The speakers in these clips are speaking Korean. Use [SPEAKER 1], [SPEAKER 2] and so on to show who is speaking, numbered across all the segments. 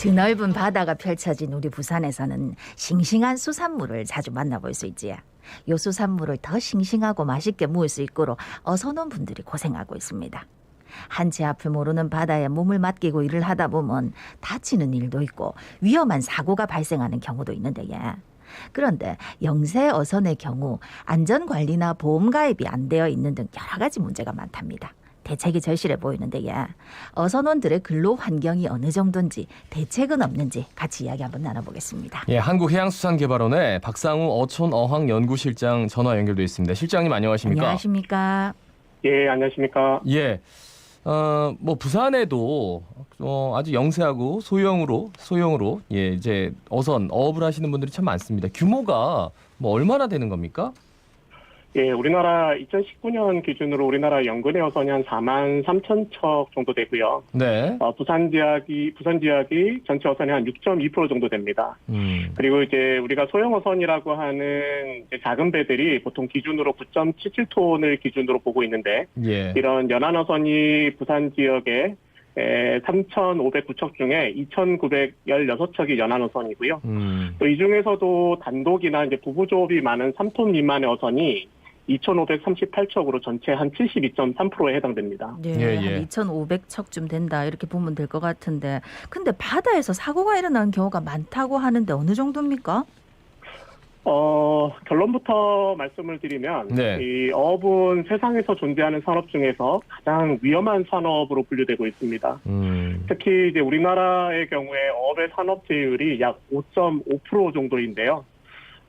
[SPEAKER 1] 드넓은 바다가 펼쳐진 우리 부산에서는 싱싱한 수산물을 자주 만나볼 수 있지요. 요 수산물을 더 싱싱하고 맛있게 무을 수 있도록 어선원 분들이 고생하고 있습니다. 한치 앞을 모르는 바다에 몸을 맡기고 일을 하다 보면 다치는 일도 있고 위험한 사고가 발생하는 경우도 있는데 예. 그런데 영세 어선의 경우 안전 관리나 보험 가입이 안 되어 있는 등 여러 가지 문제가 많답니다. 대책이 절실해 보이는데 예. 어선원들의 근로 환경이 어느 정도인지 대책은 없는지 같이 이야기 한번 나눠보겠습니다.
[SPEAKER 2] 예, 한국해양수산개발원의 박상우 어촌 어항 연구실장 전화 연결돼 있습니다. 실장님 안녕하십니까?
[SPEAKER 1] 안녕하십니까?
[SPEAKER 3] 예, 안녕하십니까.
[SPEAKER 2] 예. 어, 뭐 부산에도 어, 아주 영세하고 소형으로 소형으로 예, 이제 어선 어업을 하시는 분들이 참 많습니다. 규모가 뭐 얼마나 되는 겁니까?
[SPEAKER 3] 예, 우리나라 2019년 기준으로 우리나라 연근의 어선이 한 4만 3천 척 정도 되고요.
[SPEAKER 2] 네.
[SPEAKER 3] 어, 부산 지역이 부산 지역이 전체 어선이 한 6.2% 정도 됩니다.
[SPEAKER 2] 음.
[SPEAKER 3] 그리고 이제 우리가 소형 어선이라고 하는 작은 배들이 보통 기준으로 9.77톤을 기준으로 보고 있는데
[SPEAKER 2] 예.
[SPEAKER 3] 이런 연안 어선이 부산 지역에 3,509척 중에 2,916척이 연안 어선이고요.
[SPEAKER 2] 음.
[SPEAKER 3] 또이 중에서도 단독이나 이제 부부 조업이 많은 3톤 미만의 어선이 2,538척으로 전체 한 72.3%에 해당됩니다.
[SPEAKER 1] 네,
[SPEAKER 2] 예, 예.
[SPEAKER 1] 한 2,500척쯤 된다 이렇게 보면 될 것 같은데, 근데 바다에서 사고가 일어나는 경우가 많다고 하는데 어느 정도입니까?
[SPEAKER 3] 어, 결론부터 말씀을 드리면
[SPEAKER 2] 네.
[SPEAKER 3] 이 어업은 세상에서 존재하는 산업 중에서 가장 위험한 산업으로 분류되고 있습니다.
[SPEAKER 2] 음.
[SPEAKER 3] 특히 이제 우리나라의 경우에 어업의 산업재율이 약 5.5% 정도인데요.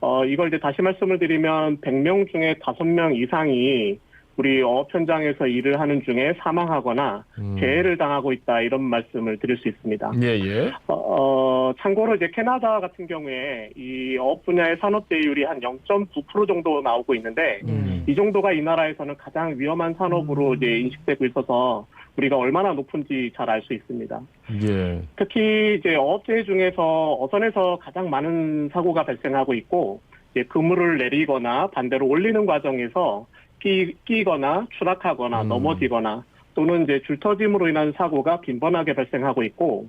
[SPEAKER 3] 어, 이걸 이제 다시 말씀을 드리면 100명 중에 5명 이상이 우리 어업 현장에서 일을 하는 중에 사망하거나
[SPEAKER 2] 음.
[SPEAKER 3] 재해를 당하고 있다 이런 말씀을 드릴 수 있습니다.
[SPEAKER 2] 예, 예.
[SPEAKER 3] 어, 어, 참고로 이제 캐나다 같은 경우에 이 어업 분야의 산업재율이 한 0.9% 정도 나오고 있는데
[SPEAKER 2] 음.
[SPEAKER 3] 이 정도가 이 나라에서는 가장 위험한 산업으로
[SPEAKER 1] 음.
[SPEAKER 3] 이제 인식되고 있어서 우리가 얼마나 높은지 잘 알 수 있습니다.
[SPEAKER 2] 예.
[SPEAKER 3] 특히 이제 어업체 중에서 어선에서 가장 많은 사고가 발생하고 있고 이제 그물을 내리거나 반대로 올리는 과정에서 끼, 끼거나 추락하거나
[SPEAKER 2] 음.
[SPEAKER 3] 넘어지거나 또는 이제 줄터짐으로 인한 사고가 빈번하게 발생하고 있고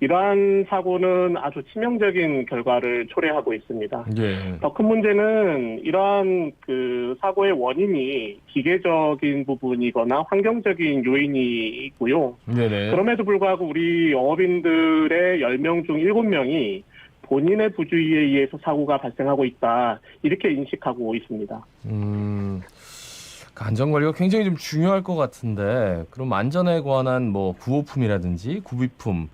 [SPEAKER 3] 이러한 사고는 아주 치명적인 결과를 초래하고 있습니다.
[SPEAKER 2] 예.
[SPEAKER 3] 더큰 문제는 이러한 그 사고의 원인이 기계적인 부분이거나 환경적인 요인이 있고요.
[SPEAKER 2] 네네.
[SPEAKER 3] 그럼에도 불구하고 우리 어업인들의 10명 중 7명이 본인의 부주의에 의해서 사고가 발생하고 있다. 이렇게 인식하고 있습니다.
[SPEAKER 2] 음. 그 안전 관리가 굉장히 좀 중요할 것 같은데 그럼 안전에 관한 뭐 구호품이라든지 구비품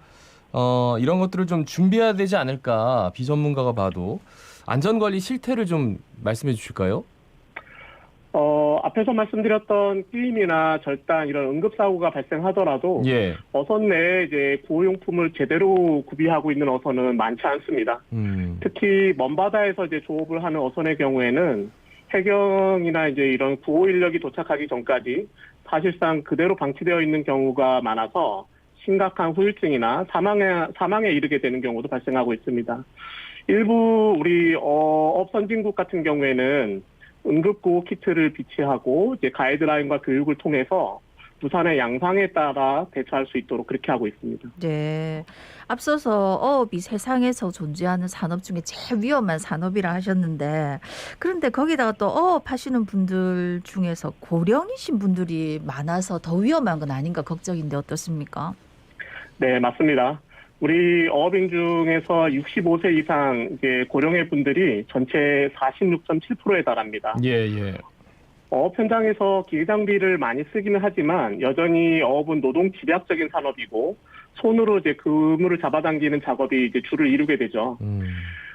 [SPEAKER 2] 어 이런 것들을 좀 준비해야 되지 않을까 비전문가가 봐도 안전 관리 실태를 좀 말씀해 주실까요?
[SPEAKER 3] 어, 앞에서 말씀드렸던 끼임이나 절단 이런 응급사고가 발생하더라도
[SPEAKER 2] 예.
[SPEAKER 3] 어선 내에 이제 구호용품을 제대로 구비하고 있는 어선은 많지 않습니다.
[SPEAKER 2] 음.
[SPEAKER 3] 특히 먼 바다에서 이제 조업을 하는 어선의 경우에는 해경이나 이제 이런 구호 인력이 도착하기 전까지 사실상 그대로 방치되어 있는 경우가 많아서 심각한 후유증이나 사망에 사망에 이르게 되는 경우도 발생하고 있습니다. 일부 우리 어, 업 선진국 같은 경우에는 응급구호 키트를 비치하고 이제 가이드라인과 교육을 통해서 부산의 양상에 따라 대처할 수 있도록 그렇게 하고 있습니다.
[SPEAKER 1] 네. 앞서서 어업이 세상에서 존재하는 산업 중에 제일 위험한 산업이라 하셨는데, 그런데 거기다가 또 어업 하시는 분들 중에서 고령이신 분들이 많아서 더 위험한 건 아닌가 걱정인데 어떻습니까?
[SPEAKER 3] 네, 맞습니다. 우리 어업인 중에서 65세 이상 이제 고령의 분들이 전체 46.7%에 달합니다.
[SPEAKER 2] 예, 예.
[SPEAKER 3] 어업 현장에서 기계 장비를 많이 쓰기는 하지만 여전히 어업은 노동 집약적인 산업이고 손으로 이제 그물을 잡아당기는 작업이 이제 주를 이루게 되죠.
[SPEAKER 2] 음.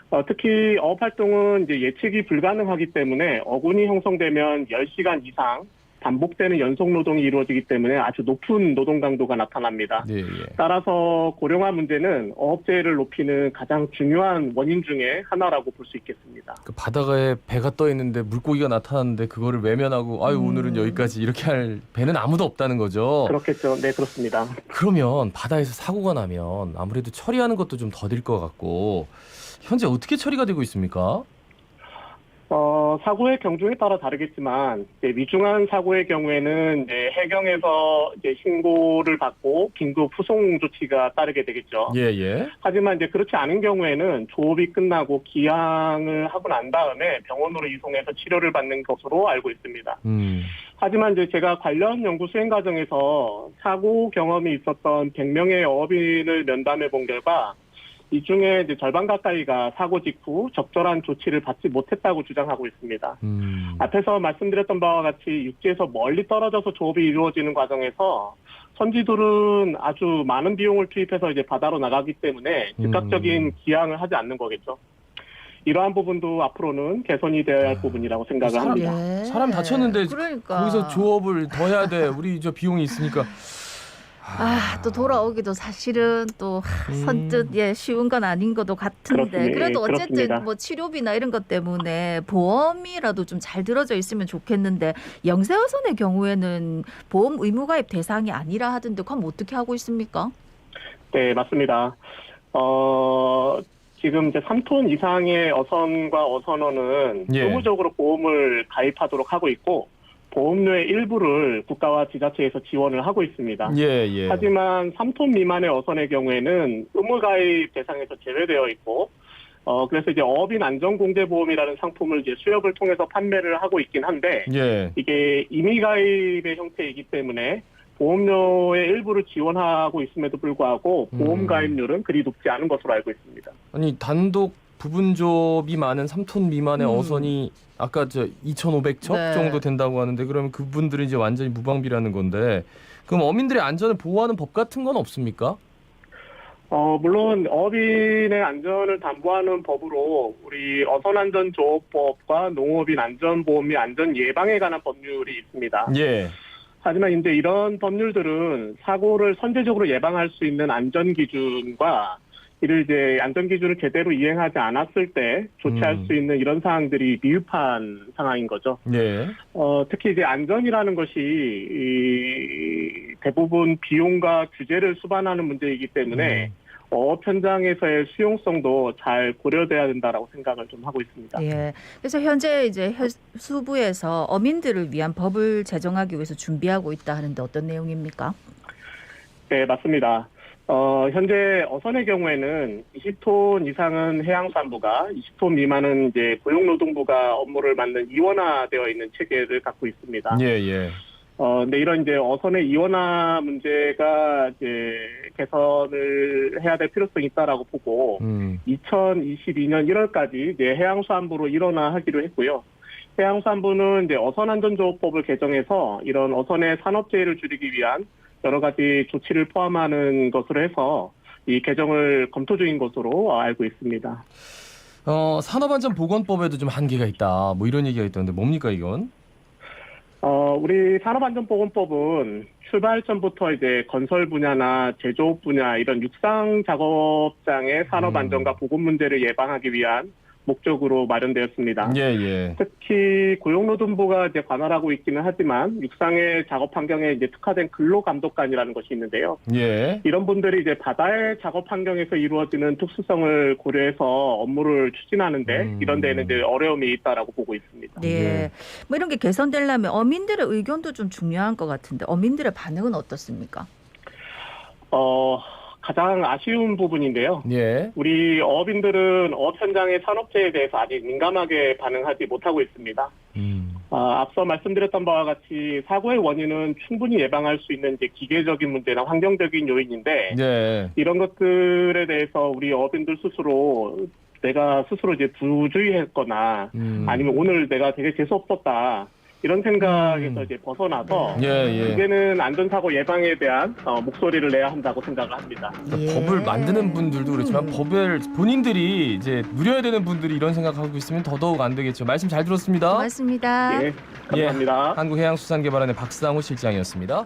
[SPEAKER 3] 어, 특히 어업 활동은 이제 예측이 불가능하기 때문에 어군이 형성되면 10시간 이상 반복되는 연속 노동이 이루어지기 때문에 아주 높은 노동 강도가 나타납니다.
[SPEAKER 2] 예, 예.
[SPEAKER 3] 따라서 고령화 문제는 어업재해를 높이는 가장 중요한 원인 중에 하나라고 볼 수 있겠습니다.
[SPEAKER 2] 그 바다에 배가 떠 있는데 물고기가 나타났는데 그거를 외면하고 아유
[SPEAKER 1] 음.
[SPEAKER 2] 오늘은 여기까지 이렇게 할 배는 아무도 없다는 거죠.
[SPEAKER 3] 그렇겠죠. 네, 그렇습니다.
[SPEAKER 2] 그러면 바다에서 사고가 나면 아무래도 처리하는 것도 좀 더딜 것 같고 현재 어떻게 처리가 되고 있습니까?
[SPEAKER 3] 어, 어, 사고의 경중에 따라 다르겠지만 이제 위중한 사고의 경우에는 이제 해경에서 이제 신고를 받고 긴급 후송 조치가 따르게 되겠죠.
[SPEAKER 2] 예, 예.
[SPEAKER 3] 하지만 이제 그렇지 않은 경우에는 조업이 끝나고 기항을 하고 난 다음에 병원으로 이송해서 치료를 받는 것으로 알고 있습니다.
[SPEAKER 2] 음.
[SPEAKER 3] 하지만 이제 제가 관련 연구 수행 과정에서 사고 경험이 있었던 100명의 어업인을 면담해 본 결과 이 중에 이제 절반 가까이가 사고 직후 적절한 조치를 받지 못했다고 주장하고 있습니다.
[SPEAKER 2] 음.
[SPEAKER 3] 앞에서 말씀드렸던 바와 같이 육지에서 멀리 떨어져서 조업이 이루어지는 과정에서 선지들은 아주 많은 비용을 투입해서 이제 바다로 나가기 때문에 즉각적인
[SPEAKER 2] 음.
[SPEAKER 3] 기항을 하지 않는 거겠죠. 이러한 부분도 앞으로는 개선이 되어야 할
[SPEAKER 2] 아,
[SPEAKER 3] 부분이라고 생각을
[SPEAKER 2] 사람-
[SPEAKER 3] 합니다.
[SPEAKER 1] 예.
[SPEAKER 2] 사람 다쳤는데
[SPEAKER 1] 그러니까.
[SPEAKER 2] 거기서 조업을 더 해야 돼. 우리 저 비용이 있으니까.
[SPEAKER 1] 아, 또 돌아오기도 사실은 또
[SPEAKER 2] 음.
[SPEAKER 1] 선뜻 예 쉬운 건 아닌 것도 같은데
[SPEAKER 3] 그렇습니다.
[SPEAKER 1] 그래도
[SPEAKER 3] 예,
[SPEAKER 1] 어쨌든
[SPEAKER 3] 그렇습니다.
[SPEAKER 1] 뭐 치료비나 이런 것 때문에 보험이라도 좀 잘 들어져 있으면 좋겠는데 영세어선의 경우에는 보험 의무 가입 대상이 아니라 하던데 그럼 어떻게 하고 있습니까?
[SPEAKER 3] 네, 맞습니다. 어, 지금 이제 3톤 이상의 어선과 어선어는
[SPEAKER 2] 예.
[SPEAKER 3] 의무적으로 보험을 가입하도록 하고 있고 보험료의 일부를 국가와 지자체에서 지원을 하고 있습니다.
[SPEAKER 2] 예, 예.
[SPEAKER 3] 하지만 3톤 미만의 어선의 경우에는 의무 가입 대상에서 제외되어 있고 어 그래서 이제 어업인 안전공제보험이라는 상품을 이제 수협을 통해서 판매를 하고 있긴 한데
[SPEAKER 2] 예.
[SPEAKER 3] 이게 임의 가입의 형태이기 때문에 보험료의 일부를 지원하고 있음에도 불구하고 보험
[SPEAKER 2] 음.
[SPEAKER 3] 가입률은 그리 높지 않은 것으로 알고 있습니다.
[SPEAKER 2] 아니 단독 부분조업이 많은 3톤 미만의
[SPEAKER 1] 음.
[SPEAKER 2] 어선이 아까 저 2,500척
[SPEAKER 1] 네.
[SPEAKER 2] 정도 된다고 하는데 그러면 그분들은 이제 완전히 무방비라는 건데 그럼 어민들의 안전을 보호하는 법 같은 건 없습니까?
[SPEAKER 3] 어 물론 어업인의 안전을 담보하는 법으로 우리 어선안전조업법과 농업인 안전보험 및 안전 예방에 관한 법률이 있습니다.
[SPEAKER 2] 예.
[SPEAKER 3] 하지만 이제 이런 법률들은 사고를 선제적으로 예방할 수 있는 안전 기준과 이를 이제 안전 기준을 제대로 이행하지 않았을 때 조치할
[SPEAKER 2] 음.
[SPEAKER 3] 수 있는 이런 사항들이 미흡한 상황인 거죠.
[SPEAKER 2] 예.
[SPEAKER 3] 어, 특히 이제 안전이라는 것이 이 대부분 비용과 규제를 수반하는 문제이기 때문에
[SPEAKER 2] 음.
[SPEAKER 3] 어업 현장에서의 수용성도 잘 고려돼야 된다라고 생각을 좀 하고 있습니다.
[SPEAKER 1] 예. 그래서 현재 이제 해수부에서 어민들을 위한 법을 제정하기 위해서 준비하고 있다 하는데 어떤 내용입니까?
[SPEAKER 3] 네, 맞습니다. 어, 현재 어선의 경우에는 20톤 이상은 해양산부가, 20톤 미만은 이제 고용노동부가 업무를 맡는 이원화되어 있는 체계를 갖고 있습니다.
[SPEAKER 2] 예, 예.
[SPEAKER 3] 어, 근데 이런 이제 어선의 이원화 문제가 이제 개선을 해야 될 필요성이 있다라고 보고,
[SPEAKER 2] 음.
[SPEAKER 3] 2022년 1월까지 이제 해양수안부로 일원화하기로 했고요. 해양수안부는 이제 어선안전조업법을 개정해서 이런 어선의 산업재해를 줄이기 위한 여러 가지 조치를 포함하는 것으로 해서 이 개정을 검토 중인 것으로 알고 있습니다.
[SPEAKER 2] 어, 산업안전보건법에도 좀 한계가 있다. 뭐 이런 얘기가 있던데 뭡니까 이건?
[SPEAKER 3] 어, 우리 산업안전보건법은 출발 전부터 이제 건설 분야나 제조업 분야 이런 육상 작업장의 산업 안전과 보건 문제를 예방하기 위한 목적으로 마련되었습니다.
[SPEAKER 2] 예, 예.
[SPEAKER 3] 특히 고용노동부가 이제 관할하고 있기는 하지만 육상의 작업 환경에 이제 특화된 근로감독관이라는 것이 있는데요.
[SPEAKER 2] 예.
[SPEAKER 3] 이런 분들이 이제 바다의 작업 환경에서 이루어지는 특수성을 고려해서 업무를 추진하는데
[SPEAKER 2] 음.
[SPEAKER 3] 이런 데는 이제 어려움이 있다라고 보고 있습니다.
[SPEAKER 1] 예.
[SPEAKER 2] 예.
[SPEAKER 1] 뭐 이런 게 개선되려면 어민들의 의견도 좀 중요한 것 같은데 어민들의 반응은 어떻습니까?
[SPEAKER 3] 어, 가장 아쉬운 부분인데요.
[SPEAKER 2] 예.
[SPEAKER 3] 우리 어업인들은 어업 현장의 산업재해에 대해서 아직 민감하게 반응하지 못하고 있습니다.
[SPEAKER 2] 음.
[SPEAKER 3] 아, 앞서 말씀드렸던 바와 같이 사고의 원인은 충분히 예방할 수 있는 이제 기계적인 문제나 환경적인 요인인데
[SPEAKER 2] 예.
[SPEAKER 3] 이런 것들에 대해서 우리 어업인들 스스로 내가 스스로 이제 부주의했거나
[SPEAKER 2] 음.
[SPEAKER 3] 아니면 오늘 내가 되게 재수 없었다 이런 생각에서
[SPEAKER 2] 음.
[SPEAKER 3] 이제 벗어나서
[SPEAKER 2] 예, 예.
[SPEAKER 3] 이제는 안전사고 예방에 대한 어, 목소리를 내야 한다고 생각을 합니다.
[SPEAKER 2] 그러니까
[SPEAKER 1] 예.
[SPEAKER 2] 법을 만드는 분들도 그렇지만 법을 본인들이 이제 누려야 되는 분들이 이런 생각하고 있으면 더더욱 안 되겠죠. 말씀 잘 들었습니다.
[SPEAKER 1] 고맙습니다.
[SPEAKER 3] 예, 감사합니다.
[SPEAKER 2] 한국해양수산개발원의 박상우 실장이었습니다.